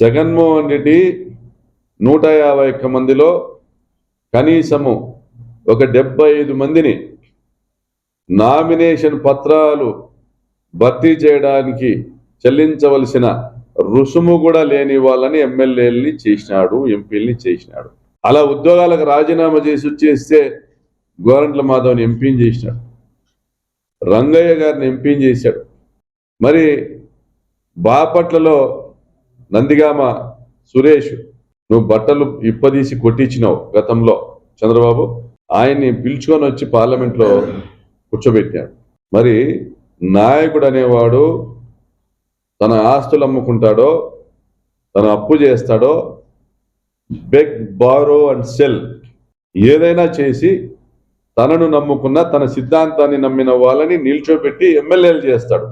జగన్మోహన్ రెడ్డి నూట యాభై ఒక్క మందిలో కనీసము ఒక డెబ్బై ఐదు మందిని నామినేషన్ పత్రాలు భర్తీ చేయడానికి చెల్లించవలసిన రుసుము కూడా లేని వాళ్ళని ఎమ్మెల్యేలని చేసినాడు ఎంపీలని చేసినాడు. అలా ఉద్యోగాలకు రాజీనామా చేసి వచ్చేస్తే గోరంట్ల మాధవ్ని ఎంపీని చేసినాడు. రంగయ్య గారిని ఎంపీని చేశాడు. మరి బాపట్లలో నందిగామ సురేష్ నువ్వు బట్టలు ఇప్పదీసి కొట్టించినావు గతంలో. చంద్రబాబు ఆయన్ని పిలుచుకొని వచ్చి పార్లమెంట్లో కూర్చోబెట్టాడు. మరి నాయకుడు అనేవాడు తన ఆస్తులు అమ్ముకుంటాడో తన అప్పు చేస్తాడో బెగ్ బారో అండ్ సెల్ ఏదైనా చేసి తనను నమ్ముకున్న తన సిద్ధాంతాన్ని నమ్మిన వాళ్ళని నిల్చోబెట్టి ఎమ్మెల్యేలు చేస్తాడు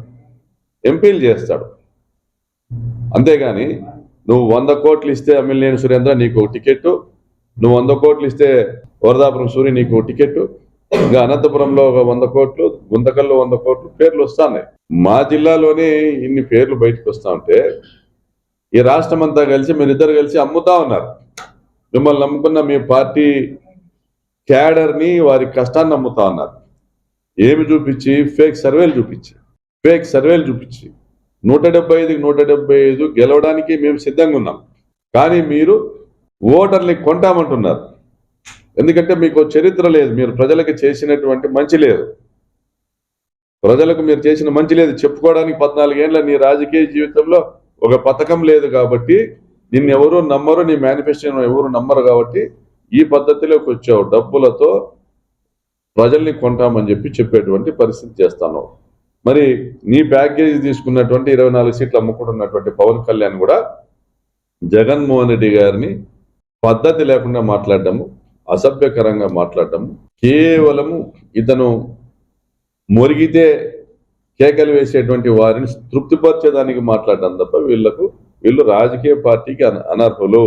ఎంపీలు చేస్తాడు. అంతేగాని నువ్వు వంద కోట్లు ఇస్తే ఎమ్మెల్యేని సురేంద్ర నీకు టికెట్ నువ్వు వంద కోట్లు ఇస్తే వరదాపురం సూర్య నీకు టికెట్ ఇంకా అనంతపురంలో ఒక వంద కోట్లు గుంతకల్లో వంద కోట్లు పేర్లు వస్తున్నాయి. మా జిల్లాలోనే ఇన్ని పేర్లు బయటకు వస్తా ఉంటే ఈ రాష్ట్రం అంతా కలిసి మీరిద్దరు కలిసి అమ్ముతా ఉన్నారు. మిమ్మల్ని నమ్ముకున్న మీ పార్టీ క్యాడర్ని వారి కష్టాన్ని నమ్ముతా ఉన్నారు. ఏమి చూపించి? ఫేక్ సర్వేలు చూపించి. ఫేక్ సర్వేలు చూపించి. నూట డెబ్బై ఐదుకి నూట డెబ్బై ఐదు గెలవడానికి మేము సిద్ధంగా ఉన్నాం. కానీ మీరు ఓటర్ని కొంటామంటున్నారు. ఎందుకంటే మీకు చరిత్ర లేదు మీరు ప్రజలకు చేసినటువంటి మంచి లేదు. ప్రజలకు మీరు చేసిన మంచి లేదు. చెప్పుకోవడానికి పద్నాలుగేళ్ళ నీ రాజకీయ జీవితంలో ఒక పథకం లేదు కాబట్టి నిన్ను ఎవరు నమ్మరు నీ మేనిఫెస్టో ఎవరు నమ్మరు కాబట్టి ఈ పద్ధతిలోకి వచ్చావు. డబ్బులతో ప్రజల్ని కొంటామని చెప్పి చెప్పేటువంటి పరిస్థితి చేస్తాను. మరి నీ ప్యాకేజీ తీసుకున్నటువంటి ఇరవై నాలుగు సీట్లు అమ్ముకుంటున్నటువంటి పవన్ కళ్యాణ్ కూడా జగన్మోహన్ రెడ్డి గారిని పద్ధతి లేకుండా మాట్లాడటము అసభ్యకరంగా మాట్లాడటము కేవలము ఇతను మొరిగితే కేకలు వేసేటువంటి వారిని తృప్తిపరిచేదానికి మాట్లాడడం తప్ప వీళ్ళకు వీళ్ళు రాజకీయ పార్టీకి అన- అనర్హులు.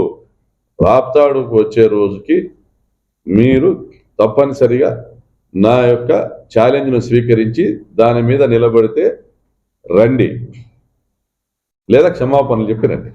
రాప్తాడుకు వచ్చే రోజుకి మీరు తప్పనిసరిగా నా యొక్క ఛాలెంజ్ను స్వీకరించి దాని మీద నిలబడితే రండి. లేదా క్షమాపణలు చెప్పి రండి.